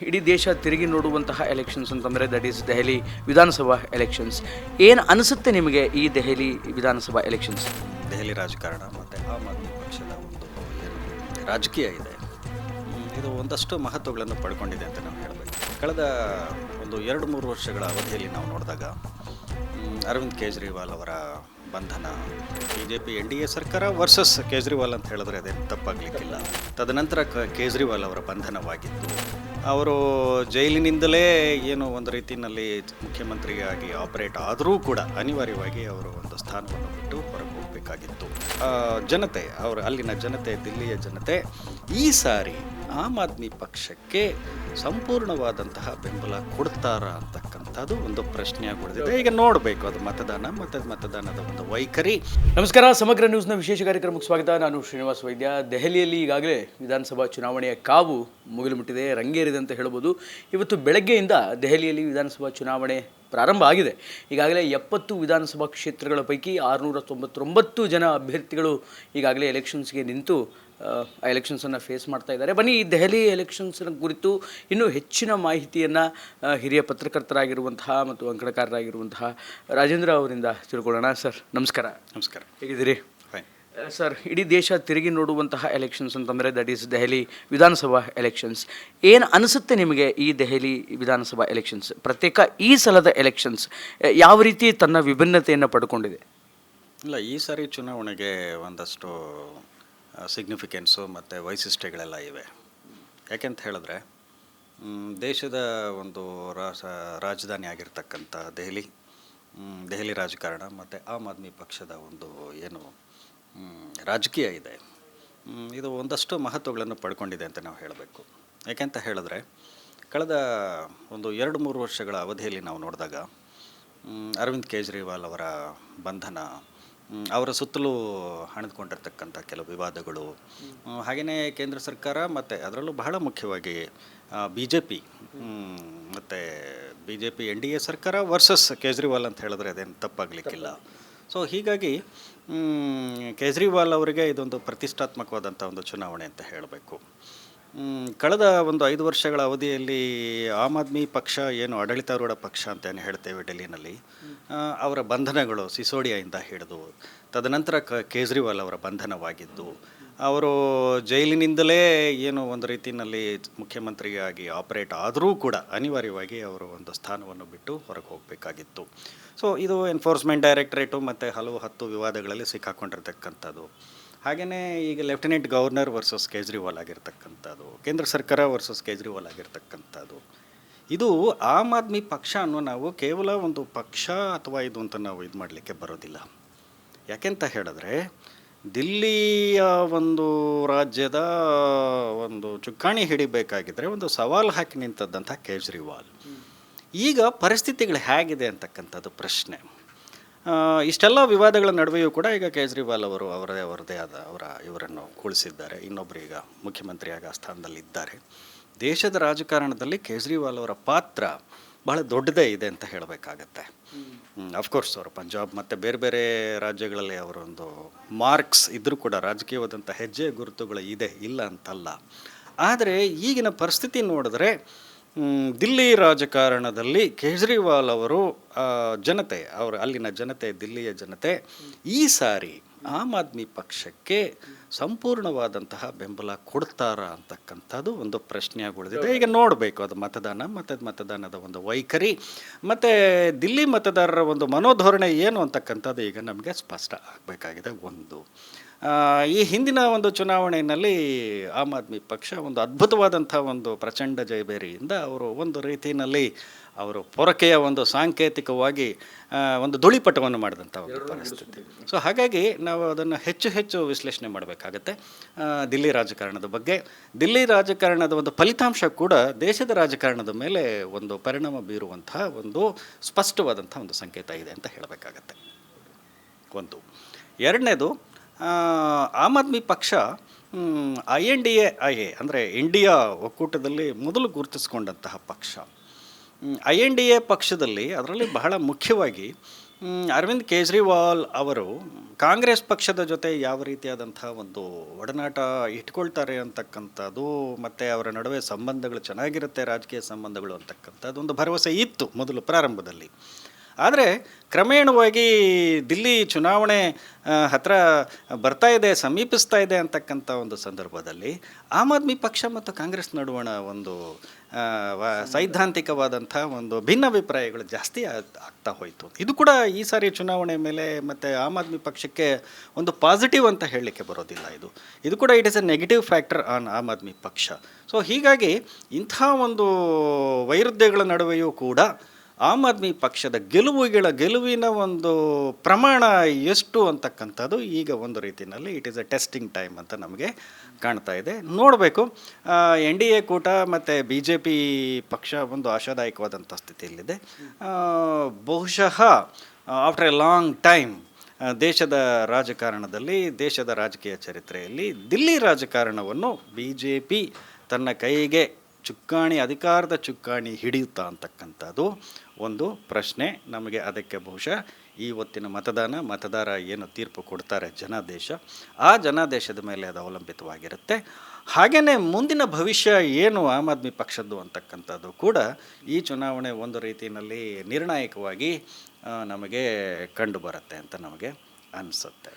ಇಡೀ ದೇಶ ತಿರುಗಿ ನೋಡುವಂತಹ ಎಲೆಕ್ಷನ್ಸ್ ಅಂತಂದರೆ ದಟ್ ಈಸ್ ದೆಹಲಿ ವಿಧಾನಸಭಾ ಎಲೆಕ್ಷನ್ಸ್ ಏನು ಅನಿಸುತ್ತೆ ನಿಮಗೆ ಈ ದೆಹಲಿ ವಿಧಾನಸಭಾ ಎಲೆಕ್ಷನ್ಸ್ ದೆಹಲಿ ರಾಜಕಾರಣ ಮತ್ತು ಆಮ್ ಆದ್ಮಿ ಪಕ್ಷದ ಒಂದು ರಾಜಕೀಯ ಇದೆ. ಇದು ಒಂದಷ್ಟು ಮಹತ್ವಗಳನ್ನು ಪಡ್ಕೊಂಡಿದೆ ಅಂತ ನಾವು ಹೇಳಬೇಕು. ಕಳೆದ ಒಂದು ಎರಡು ಮೂರು ವರ್ಷಗಳ ಅವಧಿಯಲ್ಲಿ ನಾವು ನೋಡಿದಾಗ ಅರವಿಂದ್ ಕೇಜ್ರಿವಾಲ್ ಅವರ ಬಂಧನ B J P N D A ಸರ್ಕಾರ ವರ್ಸಸ್ ಕೇಜ್ರಿವಾಲ್ ಅಂತ ಹೇಳಿದ್ರೆ ಅದೇನು ತಪ್ಪಾಗಲಿಕ್ಕಿಲ್ಲ. ತದನಂತರ ಕ, ಕೇಜ್ರಿವಾಲ್ ಅವರ ಬಂಧನವಾಗಿತ್ತು. ಅವರು ಜೈಲಿನಿಂದಲೇ ಏನು ಒಂದು ರೀತಿಯಲ್ಲಿ ಮುಖ್ಯಮಂತ್ರಿಯಾಗಿ ಆಪರೇಟ್ ಆದರೂ ಕೂಡ ಅನಿವಾರ್ಯವಾಗಿ ಅವರು ಒಂದು ಸ್ಥಾನವನ್ನು ಬಿಟ್ಟು ಹೊರಗೆ ಹೋಗಬೇಕಾಗಿತ್ತು. ಜನತೆ, ಅವರು ಅಲ್ಲಿನ ಜನತೆ, ದಿಲ್ಲಿಯ ಜನತೆ, ಈ ಸಾರಿ ಆಮ್ ಆದ್ಮಿ ಪಕ್ಷಕ್ಕೆ ಸಂಪೂರ್ಣವಾದಂತಹ ಬೆಂಬಲ ಕೊಡ್ತಾರ ಅಂತಕ್ಕಂಥದ್ದು ಒಂದು ಪ್ರಶ್ನೆ ಈಗ ನೋಡಬೇಕು ಅದು ಮತದಾನ ಮತ್ತು ಮತದಾನದ ಒಂದು ವೈಖರಿ. ನಮಸ್ಕಾರ, ಸಮಗ್ರ ನ್ಯೂಸ್ನ ವಿಶೇಷ ಕಾರ್ಯಕ್ರಮಕ್ಕೆ ಸ್ವಾಗತ. ನಾನು ಶ್ರೀನಿವಾಸ್ ವೈದ್ಯ. ದೆಹಲಿಯಲ್ಲಿ ಈಗಾಗಲೇ ವಿಧಾನಸಭಾ ಚುನಾವಣೆಯ ಕಾವು ಮುಗಿಲು ಮುಟ್ಟಿದೆ ರಂಗೇರಿದೆ ಅಂತ ಹೇಳ್ಬೋದು. ಇವತ್ತು ಬೆಳಗ್ಗೆಯಿಂದ ದೆಹಲಿಯಲ್ಲಿ ವಿಧಾನಸಭಾ ಚುನಾವಣೆ ಪ್ರಾರಂಭ ಆಗಿದೆ. ಈಗಾಗಲೇ ಎಪ್ಪತ್ತು ವಿಧಾನಸಭಾ ಕ್ಷೇತ್ರಗಳ ಪೈಕಿ ಆರುನೂರ ತೊಂಬತ್ತೊಂಬತ್ತು ಜನ ಅಭ್ಯರ್ಥಿಗಳು ಈಗಾಗಲೇ ಎಲೆಕ್ಷನ್ಸ್ಗೆ ನಿಂತು ಆ ಎಲೆಕ್ಷನ್ಸನ್ನು ಫೇಸ್ ಮಾಡ್ತಾ ಇದ್ದಾರೆ. ಬನ್ನಿ ಈ ದೆಹಲಿ ಎಲೆಕ್ಷನ್ಸ್ನ ಕುರಿತು ಇನ್ನೂ ಹೆಚ್ಚಿನ ಮಾಹಿತಿಯನ್ನು ಹಿರಿಯ ಪತ್ರಕರ್ತರಾಗಿರುವಂತಹ ಮತ್ತು ಅಂಕಣಕಾರರಾಗಿರುವಂತಹ ರಾಜೇಂದ್ರ ಅವರಿಂದ ತಿಳ್ಕೊಳ್ಳೋಣ. ಸರ್ ನಮಸ್ಕಾರ. ನಮಸ್ಕಾರ. ಹೇಗಿದ್ದೀರಿ? ಸರ್ ಇಡೀ ದೇಶ ತಿರುಗಿ ನೋಡುವಂತಹ ಎಲೆಕ್ಷನ್ಸ್ ಅಂತಂದರೆ ದಟ್ ಈಸ್ ದೆಹಲಿ ವಿಧಾನಸಭಾ ಎಲೆಕ್ಷನ್ಸ್ ಏನು ಅನಿಸುತ್ತೆ ನಿಮಗೆ ಈ ದೆಹಲಿ ವಿಧಾನಸಭಾ ಎಲೆಕ್ಷನ್ಸ್ ಪ್ರತ್ಯೇಕ ಈ ಸಲದ ಎಲೆಕ್ಷನ್ಸ್ ಯಾವ ರೀತಿ ತನ್ನ ವಿಭಿನ್ನತೆಯನ್ನು ಪಡ್ಕೊಂಡಿದೆ? ಇಲ್ಲ ಈ ಸಾರಿ ಚುನಾವಣೆಗೆ ಒಂದಷ್ಟು ಸಿಗ್ನಿಫಿಕೆನ್ಸು ಮತ್ತು ವೈಶಿಷ್ಟ್ಯಗಳೆಲ್ಲ ಇವೆ. ಯಾಕೆಂತ ಹೇಳಿದ್ರೆ ದೇಶದ ಒಂದು ರಾಸ ರಾಜಧಾನಿ ಆಗಿರ್ತಕ್ಕಂಥ ದೆಹಲಿ ದೆಹಲಿ ರಾಜಕಾರಣ ಮತ್ತು ಆಮ್ ಆದ್ಮಿ ಪಕ್ಷದ ಒಂದು ಏನು ರಾಜಕೀಯ ಇದೆ. ಇದು ಒಂದಷ್ಟು ಮಹತ್ವಗಳನ್ನು ಪಡ್ಕೊಂಡಿದೆ ಅಂತ ನಾವು ಹೇಳಬೇಕು. ಯಾಕೆಂತ ಹೇಳಿದ್ರೆ, ಕಳೆದ ಒಂದು ಎರಡು ಮೂರು ವರ್ಷಗಳ ಅವಧಿಯಲ್ಲಿ ನಾವು ನೋಡಿದಾಗ ಅರವಿಂದ್ ಕೇಜ್ರಿವಾಲ್ ಅವರ ಬಂಧನ ಅವರ ಸುತ್ತಲೂ ಹಣಿದುಕೊಂಡಿರ್ತಕ್ಕಂಥ ಕೆಲವು ವಿವಾದಗಳು. ಹಾಗೆಯೇ ಕೇಂದ್ರ ಸರ್ಕಾರ ಮತ್ತು ಅದರಲ್ಲೂ ಬಹಳ ಮುಖ್ಯವಾಗಿ ಬಿ ಜೆ ಪಿ ಮತ್ತು B J P N D A ಸರ್ಕಾರ ವರ್ಸಸ್ ಕೇಜ್ರಿವಾಲ್ ಅಂತ ಹೇಳಿದ್ರೆ ಅದೇನು ತಪ್ಪಾಗಲಿಕ್ಕಿಲ್ಲ. ಸೊ ಹೀಗಾಗಿ ಕೇಜ್ರಿವಾಲ್ ಅವರಿಗೆ ಇದೊಂದು ಪ್ರತಿಷ್ಠಾತ್ಮಕವಾದಂಥ ಒಂದು ಚುನಾವಣೆ ಅಂತ ಹೇಳಬೇಕು. ಕಳೆದ ಒಂದು ಐದು ವರ್ಷಗಳ ಅವಧಿಯಲ್ಲಿ ಆಮ್ ಆದ್ಮಿ ಪಕ್ಷ ಏನು ಆಡಳಿತಾರೂಢ ಪಕ್ಷ ಅಂತ ಏನು ಹೇಳ್ತೇವೆ ಡೆಲ್ಲಿನಲ್ಲಿ ಅವರ ಬಂಧನಗಳು ಸಿಸೋಡಿಯಾಯಿಂದ ಹಿಡಿದು, ತದನಂತರ ಕ, ಕೇಜ್ರಿವಾಲ್ ಅವರ ಬಂಧನವಾಗಿದ್ದು, ಅವರು ಜೈಲಿನಿಂದಲೇ ಏನು ಒಂದು ರೀತಿಯಲ್ಲಿ ಮುಖ್ಯಮಂತ್ರಿಯಾಗಿ ಆಪರೇಟ್ ಆದರೂ ಕೂಡ ಅನಿವಾರ್ಯವಾಗಿ ಅವರು ಒಂದು ಸ್ಥಾನವನ್ನು ಬಿಟ್ಟು ಹೊರಗೆ ಹೋಗಬೇಕಾಗಿತ್ತು. ಸೊ ಇದು ಎನ್ಫೋರ್ಸ್ಮೆಂಟ್ ಡೈರೆಕ್ಟರೇಟು ಮತ್ತು ಹಲವು ಹತ್ತು ವಿವಾದಗಳಲ್ಲಿ ಸಿಕ್ಕಾಕೊಂಡಿರ್ತಕ್ಕಂಥದ್ದು. ಹಾಗೆಯೇ ಈಗ ಲೆಫ್ಟಿನೆಂಟ್ ಗವರ್ನರ್ ವರ್ಸಸ್ ಕೇಜ್ರಿವಾಲ್ ಆಗಿರ್ತಕ್ಕಂಥದ್ದು, ಕೇಂದ್ರ ಸರ್ಕಾರ ವರ್ಸಸ್ ಕೇಜ್ರಿವಾಲ್ ಆಗಿರ್ತಕ್ಕಂಥದ್ದು, ಇದು ಆಮ್ ಆದ್ಮಿ ಪಕ್ಷ ಅನ್ನೋ ನಾವು ಕೇವಲ ಒಂದು ಪಕ್ಷ ಅಥವಾ ಇದು ಅಂತ ನಾವು ಇದು ಮಾಡಲಿಕ್ಕೆ ಬರೋದಿಲ್ಲ. ಯಾಕೆಂತ ಹೇಳಿದ್ರೆ, ದಿಲ್ಲಿಯ ಒಂದು ರಾಜ್ಯದ ಒಂದು ಚುಕ್ಕಾಣಿ ಹಿಡಿಬೇಕಾಗಿದ್ದರೆ ಒಂದು ಸವಾಲು ಹಾಕಿ ನಿಂತದ್ದಂಥ ಕೇಜ್ರಿವಾಲ್. ಈಗ ಪರಿಸ್ಥಿತಿಗಳು ಹೇಗಿದೆ ಅಂತಕ್ಕಂಥದ್ದು ಪ್ರಶ್ನೆ. ಇಷ್ಟೆಲ್ಲ ವಿವಾದಗಳ ನಡುವೆಯೂ ಕೂಡ ಈಗ ಕೇಜ್ರಿವಾಲ್ ಅವರು ಅವರದೇ ಅವರದೇ ಆದ ಅವರ ಇವರನ್ನು ಕೂಳಿಸಿದ್ದಾರೆ. ಇನ್ನೊಬ್ಬರು ಈಗ ಮುಖ್ಯಮಂತ್ರಿಯಾಗ ಸ್ಥಾನದಲ್ಲಿದ್ದಾರೆ ದೇಶದ ರಾಜಕಾರಣದಲ್ಲಿ ಕೇಜ್ರಿವಾಲ್ ಅವರ ಪಾತ್ರ ಬಹಳ ದೊಡ್ಡದೇ ಇದೆ ಅಂತ ಹೇಳಬೇಕಾಗತ್ತೆ. ಅಫ್ಕೋರ್ಸ್ ಅವರು ಪಂಜಾಬ್ ಮತ್ತು ಬೇರೆ ಬೇರೆ ರಾಜ್ಯಗಳಲ್ಲಿ ಅವರೊಂದು ಮಾರ್ಕ್ಸ್ ಇದ್ದರೂ ಕೂಡ ರಾಜಕೀಯವಾದಂಥ ಹೆಜ್ಜೆ ಗುರುತುಗಳು ಇದೆ, ಇಲ್ಲ ಅಂತಲ್ಲ. ಆದರೆ ಈಗಿನ ಪರಿಸ್ಥಿತಿ ನೋಡಿದ್ರೆ ದಿಲ್ಲಿ ರಾಜಕಾರಣದಲ್ಲಿ ಕೇಜ್ರಿವಾಲ್ ಅವರು ಜನತೆ, ಅವರು ಅಲ್ಲಿನ ಜನತೆ, ದಿಲ್ಲಿಯ ಜನತೆ, ಈ ಸಾರಿ ಆಮ್ ಆದ್ಮಿ ಪಕ್ಷಕ್ಕೆ ಸಂಪೂರ್ಣವಾದಂತಹ ಬೆಂಬಲ ಕೊಡ್ತಾರ ಅಂತಕ್ಕಂಥದ್ದು ಒಂದು ಪ್ರಶ್ನೆ ಉಳಿದಿದೆ ಈಗ ನೋಡಬೇಕು ಅದು ಮತದಾನ, ಮತ್ತು ಮತದಾನದ ಒಂದು ವೈಖರಿ, ಮತ್ತು ದಿಲ್ಲಿ ಮತದಾರರ ಒಂದು ಮನೋಧೋರಣೆ ಏನು ಅಂತಕ್ಕಂಥದ್ದು ಈಗ ನಮಗೆ ಸ್ಪಷ್ಟ ಆಗಬೇಕಾಗಿದೆ ಒಂದು. ಈ ಹಿಂದಿನ ಒಂದು ಚುನಾವಣೆಯಲ್ಲಿ ಆಮ್ ಆದ್ಮಿ ಪಕ್ಷ ಒಂದು ಅದ್ಭುತವಾದಂಥ ಒಂದು ಪ್ರಚಂಡ ಜಯಬೇರಿಯಿಂದ ಅವರು ಒಂದು ರೀತಿಯಲ್ಲಿ ಅವರು ಪೊರಕೆಯ ಒಂದು ಸಾಂಕೇತಿಕವಾಗಿ ಒಂದು ಧೂಳಿಪಟವನ್ನು ಮಾಡಿದಂಥ ಒಂದು ಪರಿಸ್ಥಿತಿ. ಸೊ ಹಾಗಾಗಿ ನಾವು ಅದನ್ನು ಹೆಚ್ಚು ಹೆಚ್ಚು ವಿಶ್ಲೇಷಣೆ ಮಾಡಬೇಕಾಗತ್ತೆ. ದಿಲ್ಲಿ ರಾಜಕಾರಣದ ಬಗ್ಗೆ. ದಿಲ್ಲಿ ರಾಜಕಾರಣದ ಒಂದು ಫಲಿತಾಂಶ ಕೂಡ ದೇಶದ ರಾಜಕಾರಣದ ಮೇಲೆ ಒಂದು ಪರಿಣಾಮ ಬೀರುವಂತಹ ಒಂದು ಸ್ಪಷ್ಟವಾದಂಥ ಒಂದು ಸಂಕೇತ ಇದೆ ಅಂತ ಹೇಳಬೇಕಾಗತ್ತೆ. ಒಂದು. ಎರಡನೇದು ಆಮ್ ಆದ್ಮಿ ಪಕ್ಷ I N D I, A A, ಅಂದರೆ ಇಂಡಿಯಾ ಒಕ್ಕೂಟದಲ್ಲಿ ಮೊದಲು ಗುರುತಿಸಿಕೊಂಡಂತಹ ಪಕ್ಷ. ಐ ಎನ್ ಡಿ ಎ ಪಕ್ಷದಲ್ಲಿ ಅದರಲ್ಲಿ ಬಹಳ ಮುಖ್ಯವಾಗಿ ಅರವಿಂದ್ ಕೇಜ್ರಿವಾಲ್ ಅವರು ಕಾಂಗ್ರೆಸ್ ಪಕ್ಷದ ಜೊತೆ ಯಾವ ರೀತಿಯಾದಂಥ ಒಂದು ಒಡನಾಟ ಇಟ್ಕೊಳ್ತಾರೆ ಅಂತಕ್ಕಂಥದ್ದು, ಮತ್ತು ಅವರ ನಡುವೆ ಸಂಬಂಧಗಳು ಚೆನ್ನಾಗಿರುತ್ತೆ, ರಾಜಕೀಯ ಸಂಬಂಧಗಳು ಅಂತಕ್ಕಂಥದ್ದು ಒಂದು ಭರವಸೆ ಇತ್ತು ಮೊದಲು ಪ್ರಾರಂಭದಲ್ಲಿ. ಆದರೆ ಕ್ರಮೇಣವಾಗಿ ದಿಲ್ಲಿ ಚುನಾವಣೆ ಹತ್ರ ಬರ್ತಾ ಇದೆ, ಸಮೀಪಿಸ್ತಾ ಇದೆ ಅಂತಕ್ಕಂಥ ಒಂದು ಸಂದರ್ಭದಲ್ಲಿ ಆಮ್ ಆದ್ಮಿ ಪಕ್ಷ ಮತ್ತು ಕಾಂಗ್ರೆಸ್ ನಡುವಣ ಒಂದು ಸೈದ್ಧಾಂತಿಕವಾದಂಥ ಒಂದು ಭಿನ್ನಾಭಿಪ್ರಾಯಗಳು ಜಾಸ್ತಿ ಆಗ್- ಆಗ್ತಾ ಹೋಯಿತು. ಇದು ಕೂಡ ಈ ಸಾರಿ ಚುನಾವಣೆ ಮೇಲೆ ಮತ್ತು ಆಮ್ ಆದ್ಮಿ ಪಕ್ಷಕ್ಕೆ ಒಂದು ಪಾಸಿಟಿವ್ ಅಂತ ಹೇಳಲಿಕ್ಕೆ ಬರೋದಿಲ್ಲ ಇದು. ಇದು ಕೂಡ it is a negative factor on Aam Aadmi ಪಕ್ಷ. ಸೊ ಹೀಗಾಗಿ ಇಂಥ ಒಂದು ವೈರುಧ್ಯಗಳ ನಡುವೆಯೂ ಕೂಡ ಆಮ್ ಆದ್ಮಿ ಪಕ್ಷದ ಗೆಲುವುಗಳ ಗೆಲುವಿನ ಒಂದು ಪ್ರಮಾಣ ಎಷ್ಟು ಅಂತಕ್ಕಂಥದ್ದು ಈಗ ಒಂದು ರೀತಿಯಲ್ಲಿ it is a testing time ಅಂತ ನಮಗೆ ಕಾಣ್ತಾ ಇದೆ. ನೋಡಬೇಕು. ಎನ್ ಡಿ ಎ ಕೂಟ ಮತ್ತು ಬಿ ಜೆ ಪಿ ಪಕ್ಷ ಒಂದು ಆಶಾದಾಯಕವಾದಂಥ ಸ್ಥಿತಿಯಲ್ಲಿದೆ. ಬಹುಶಃ ಆಫ್ಟರ್ ಎ ಲಾಂಗ್ ಟೈಮ್ ದೇಶದ ರಾಜಕಾರಣದಲ್ಲಿ, ದೇಶದ ರಾಜಕೀಯ ಚರಿತ್ರೆಯಲ್ಲಿ ದಿಲ್ಲಿ ರಾಜಕಾರಣವನ್ನು ಬಿ ಜೆ ಪಿ ತನ್ನ ಕೈಗೆ ಚುಕ್ಕಾಣಿ, ಅಧಿಕಾರದ ಚುಕ್ಕಾಣಿ ಹಿಡಿಯುತ್ತಾ ಅಂತಕ್ಕಂಥದ್ದು ಒಂದು ಪ್ರಶ್ನೆ. ನಮಗೆ ಅದಕ್ಕೆ ಬಹುಶಃ ಈ ಹೊತ್ತಿನ ಮತದಾನ, ಮತದಾರ ಏನು ತೀರ್ಪು ಕೊಡ್ತಾರೆ ಜನಾದೇಶ, ಆ ಜನಾದೇಶದ ಮೇಲೆ ಅದು ಅವಲಂಬಿತವಾಗಿರುತ್ತೆ. ಹಾಗೆಯೇ ಮುಂದಿನ ಭವಿಷ್ಯ ಏನು ಆಮ್ ಆದ್ಮಿ ಪಕ್ಷದ್ದು ಅಂತಕ್ಕಂಥದ್ದು ಕೂಡ ಈ ಚುನಾವಣೆ ಒಂದು ರೀತಿಯಲ್ಲಿ ನಿರ್ಣಾಯಕವಾಗಿ ನಮಗೆ ಕಂಡು ಬರುತ್ತೆ ಅಂತ ನಮಗೆ ಅನಿಸುತ್ತೆ.